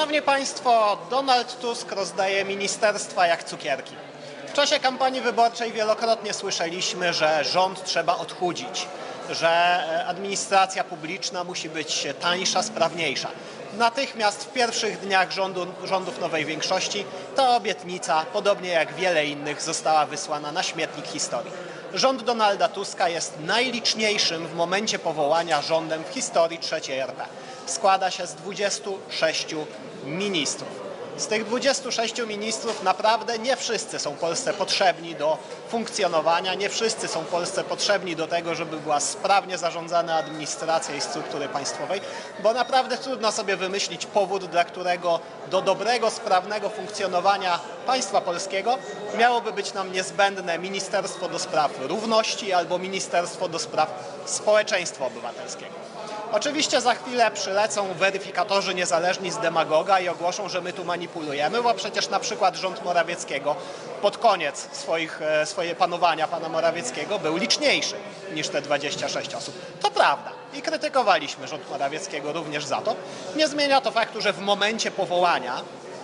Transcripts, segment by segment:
Szanowni Państwo, Donald Tusk rozdaje ministerstwa jak cukierki. W czasie kampanii wyborczej wielokrotnie słyszeliśmy, że rząd trzeba odchudzić, że e, administracja publiczna musi być tańsza, sprawniejsza. Natychmiast w pierwszych dniach rządu, rządów nowej większości ta obietnica, podobnie jak wiele innych, została wysłana na śmietnik historii. Rząd Donalda Tuska jest najliczniejszym w momencie powołania rządem w historii III RP. Składa się z 26 ministrów. Z tych 26 ministrów naprawdę nie wszyscy są Polsce potrzebni do funkcjonowania, nie wszyscy są Polsce potrzebni do tego, żeby była sprawnie zarządzana administracja i struktury państwowej, bo naprawdę trudno sobie wymyślić powód, dla którego do dobrego, sprawnego funkcjonowania państwa polskiego miałoby być nam niezbędne Ministerstwo do Spraw Równości albo Ministerstwo do Spraw Społeczeństwa Obywatelskiego. Oczywiście za chwilę przylecą weryfikatorzy niezależni z demagoga i ogłoszą, że my tu manipulujemy, bo przecież na przykład rząd Morawieckiego pod koniec swoich, e, swoje panowania pana Morawieckiego był liczniejszy niż te 26 osób. To prawda i krytykowaliśmy rząd Morawieckiego również za to. Nie zmienia to faktu, że w momencie powołania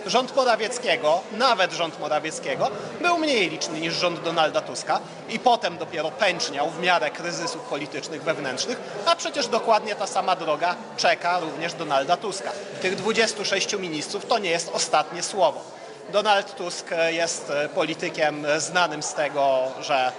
rząd Morawieckiego, nawet rząd Morawieckiego, był mniej liczny niż rząd Donalda Tuska i potem dopiero pęczniał w miarę kryzysów politycznych wewnętrznych, a przecież dokładnie ta sama droga czeka również Donalda Tuska. Tych 26 ministrów to nie jest ostatnie słowo. Donald Tusk jest politykiem znanym z tego, że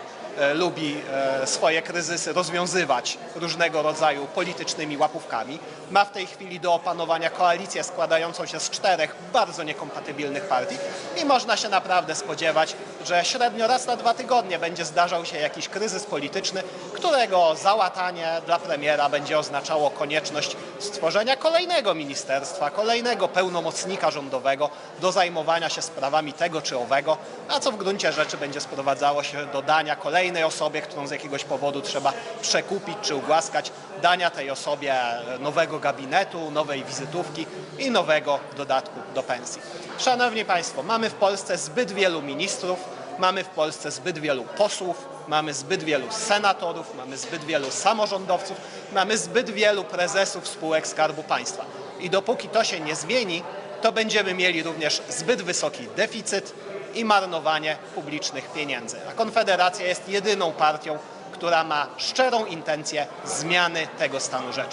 lubi e, swoje kryzysy rozwiązywać różnego rodzaju politycznymi łapówkami. Ma w tej chwili do opanowania koalicję składającą się z czterech bardzo niekompatybilnych partii i można się naprawdę spodziewać, że średnio raz na dwa tygodnie będzie zdarzał się jakiś kryzys polityczny, którego załatanie dla premiera będzie oznaczało konieczność stworzenia kolejnego ministerstwa, kolejnego pełnomocnika rządowego do zajmowania się sprawami tego czy owego, a co w gruncie rzeczy będzie sprowadzało się do dania kolejnej osobie, którą z jakiegoś powodu trzeba przekupić czy ugłaskać, dania tej osobie nowego gabinetu, nowej wizytówki i nowego dodatku do pensji. Szanowni Państwo, mamy w Polsce zbyt wielu ministrów, mamy w Polsce zbyt wielu posłów, mamy zbyt wielu senatorów, mamy zbyt wielu samorządowców, mamy zbyt wielu prezesów spółek Skarbu Państwa. I dopóki to się nie zmieni, to będziemy mieli również zbyt wysoki deficyt i marnowanie publicznych pieniędzy. A Konfederacja jest jedyną partią, która ma szczerą intencję zmiany tego stanu rzeczy.